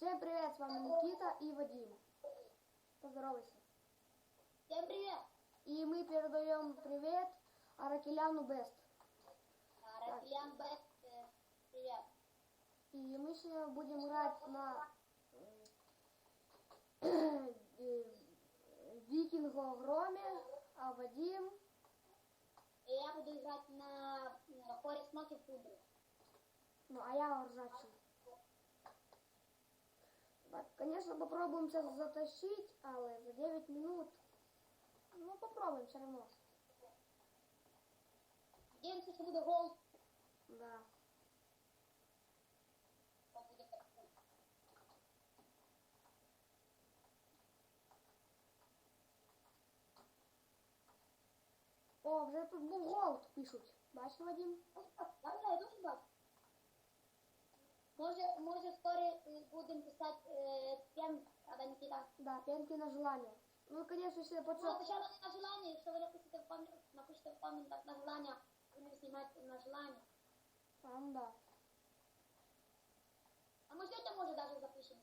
Всем привет, с вами Никита и Вадим. Поздоровайся. Всем привет! И мы передаем привет Аракеляну Бест. А, Рафилян Бэт, э, привет. И мы сегодня будем играть на э, Викингогроме, а Вадим, И я буду играть на э, Хоре Смоки Фудре. ну а я ржачий. Конечно, попробуем сейчас затащить, але за 9 минут. Ну, попробуем все равно. Надеемся, что буде гол. Да. О, вже тут був гол, пишуть. Бачиш, Вадим? Ладно, я дуже бачу. Може, може скоро е, будемо писати е, кем, когда Никита. Да, пенки на желание. Ну, конечно, если Ну, почему... сначала не на желание, якщо ви напишете в комментах, напишете в комментах на желание, будемо знімати на желание. Там, да. А ми сьогодні, може, даже запишемо,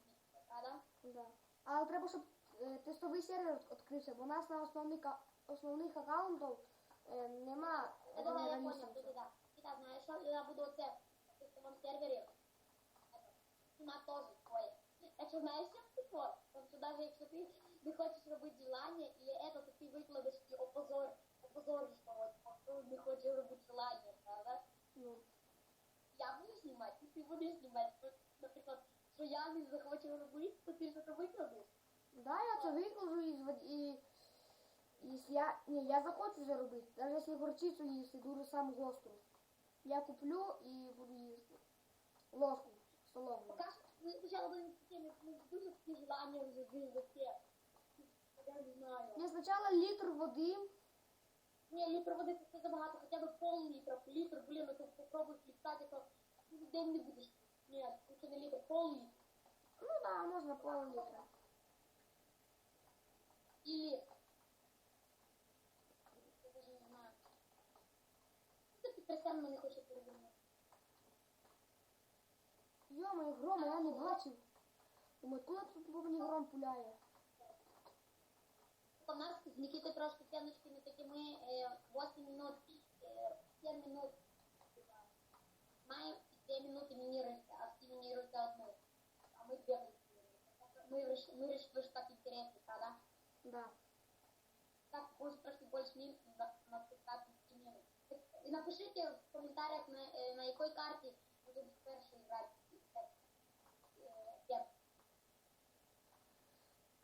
правда? Да. Да. Але треба, щоб е, тестовий сервер відкрився, бо у нас на основних, а- основних аккаунтів е, нема Я думаю, я понял, ти да. Кита, знаєш, що я буду оце в тестовому сервері. Снимати теж твоє. Якщо знаєш, прикол? Тому що навіть якщо ти не хочеш робити желання, і это, то ти викладеш і опозор, опозориш когось, хто не хоче робити желання, правда? Ну, Я буду знімати, і ти будеш знімати. От, Наприклад, що я не захочу робити, то ти ж це викладеш. да, я це викладу звод- і, і я, ні, я захочу це робити, навіть якщо горчицю їсти сам гостру. Я куплю і буду їсти. Ложку столову. Поки що такими, ну, дуже такі желання вже таке. Я не знаю. Ні, спочатку літр води, Не, літр води це забагато, хоча б пол літра, літр, блін, ну то попробуй фліксати, то день не будеш. Ні, лучше не літр, пол літра. ну да, можна пол літра. Или... Я даже не знаю. Це підтрясенно не хоче перевернути. Йома, грома я не бачив. Думаю, куди тут по мені гром пуляє? У нас з Нікітою трошки тяночки не такі, ми е, 8 минут, е, 7 минут маємо, 2 минути мінірується, а всі мініруються одну. А ми дві вирішили, ми вирішили, що так інтересно, правда? Да. Так, может, трошки больше минут на, на 15 минут. И напишите в комментариях, на, э, на якой карте будем перший играть.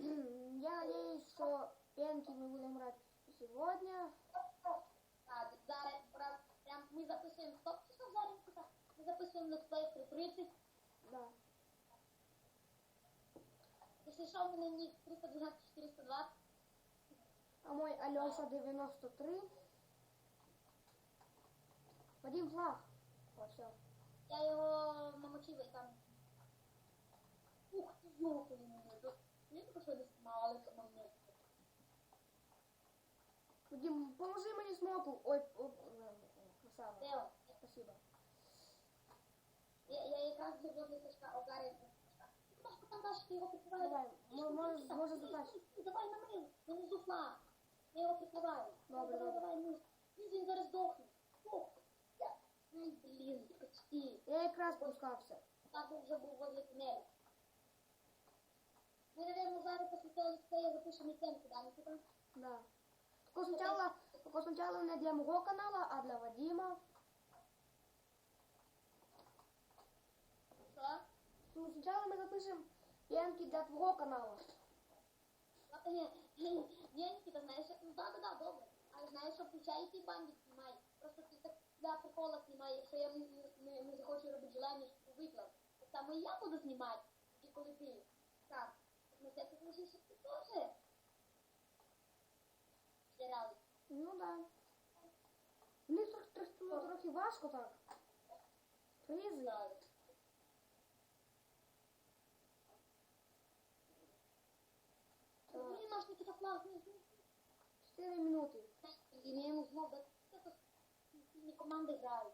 Я надеюсь, что пенки мы будем брать сегодня. А, зараз прям, прям мы записываем, стоп, часов зараз, Никита? мы записываем летсплей в 3.30. Да. Если что, у меня ник 312-420. А мой Алеша 93. Вадим флаг. О, все. Я его намочила и там... Ух ты, ёлка меня. Только что не снимала это момент. Вадим, поможи мне смоку. Ой, о, э, красава. Дело. Спасибо. Я, я якраз люблю Сашка Огарі. Сашка, там дальше ти його прикриваєш. Давай, мо- ти- затащити. Давай на мене, мені зуфла. Я його прикриваю. Добре, давай, добре. давай, ну. Він він зараз здохне. Ох, я- Ай, блін, почти. Я якраз спускався. Так би вже був возле тунелю. Ми, наверное, зараз після цього ліцею запишемо ітемку, да, Никита? Да. Только сначала, только сначала не для моего канала, а для Вадима. Що? Ну, сначала мы запишем пенки для твоего канала. А, ні, Никита, знаєш, ну да, да, да, добре. Але знаєш, що включай ти бандик знімай. Просто ти так для прикола знімай, якщо я не, не, не захочу робити желання, щоб виклав. Так і я буду знімати, і коли ти сам. Ти можеш що ти теж. Ну да. Мені трохи, трохи, ну, важко так. Фрізи. Блін, наш Никита класний. 4 минути. І не йому знову, не команди грають.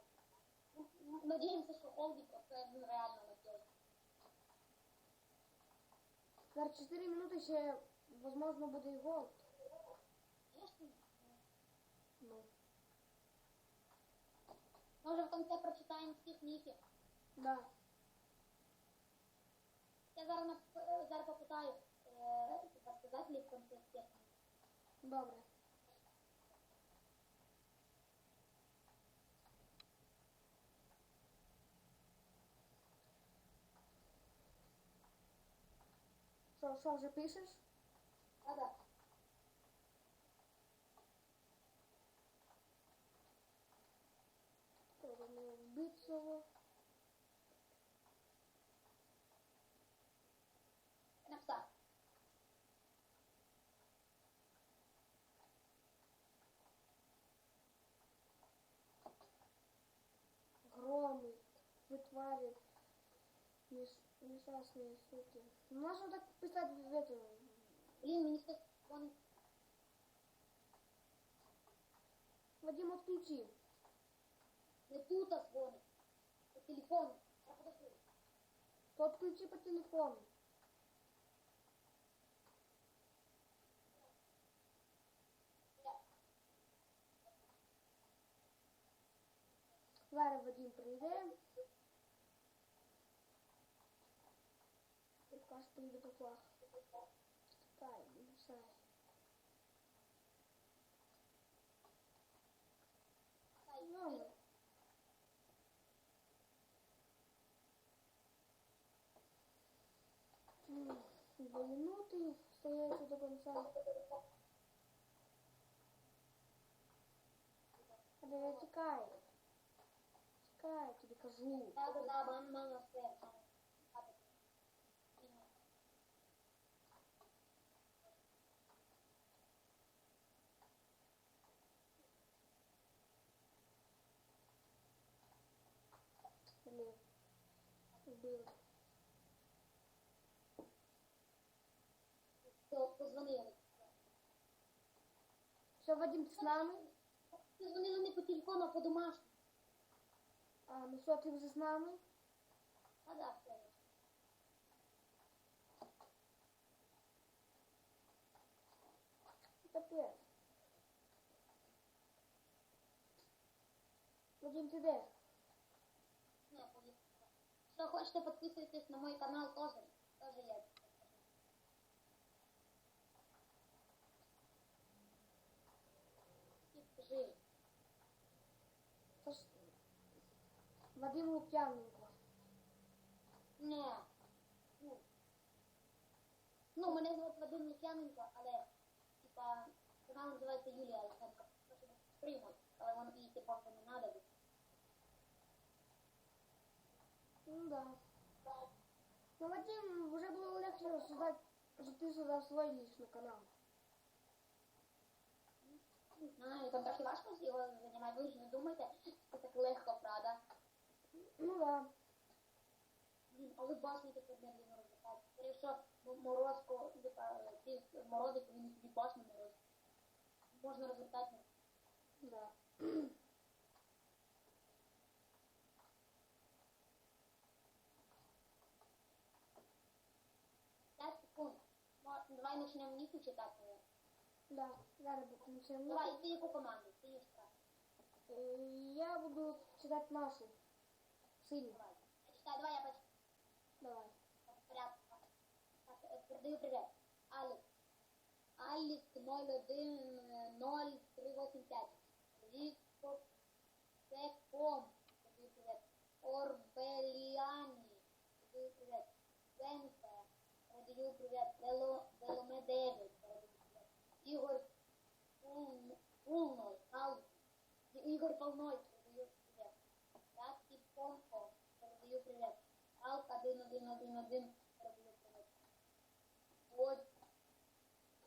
Ну, Надіємося, що Холдік це ну, реально Зараз 4 минути ще, возможно, буде і гол. Ну, Може в кінці прочитаємо всіх ніків. да. Я зараз, зараз попитаю е, в всіх. Добре. Що, що вже пишеш? А, да. Треба не вбити цього. Написав. Громи, витварі, несчастные суки. Можно так писать в эту... Мені хтось дзвонить. Вадим, отключи. Не тут а дзвонить. По телефону. Я подожди. То отключи по телефону. Зараз Вадим прийде. Якраз поїде по флаг. Чекай, не мішай. Хай. Ну, м, Две минуты стоять до конца. Да тікай. Тікай, тобі кажу. Да, да, да, мама, мама, все. Блін. Вбили. Все, позвонили. Все, Вадим, ти з нами? Позвонили не по телефону, а по домашньому. А, ну що, ти вже з нами? А, да, все. Капець. Вадим, ти де? Не. Що хочете, підписуйтесь на мой канал теж. Теж є. І скажи. Це Вадим Лук'яненко. Не. Ну, ну мене звати Вадим Лук'яненко, але типа канал називається Юлія Олександрівна. Приймуть, але воно їй типа не треба. Ну да. Ну, Вадим, уже было легче создать, что ты создал свой личный канал. Не знаю, там трохи важко з його займати, ви ж не думайте, що так легко, правда? Ну да. Блін, але башні тепер медленно розвитають. Якщо морозко, типа, ці морози повинні собі башню мороз. Можна розвертати. Да. Мо- Давай почнемо ніку читати. Да. Зараз начнем. Давай, ти яку команду? Ти читай. Э, Я буду читать нашу. Синюю. Давай. Я читаю, давай я почитаю. Давай. Порядку. Е, передаю привіт. Алік. Алік 010385. Віктор Секом. Передаю привіт. Орбеліані. Передаю привіт. Сенсе. Передаю привіт. Вело, Передаю привіт. Ігор Пул- Пулной. Ігор Полной. Передаю привіт. Раски Помко. Передаю привіт. Алк 1111. Передаю привіт. Вот.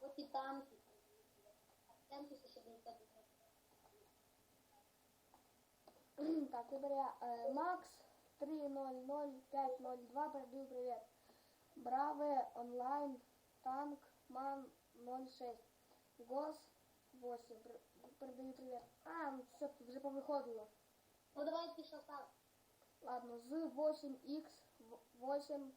Вот і танки. Акценти ще 990. Так, теперь я э, Макс 3000502 передаю привет. Браве онлайн танк ман 06. Гос 8 пер- передаю привет. А, ну все, тут вже повиходило. Ну давай ти що став? Ладно, з 8x 8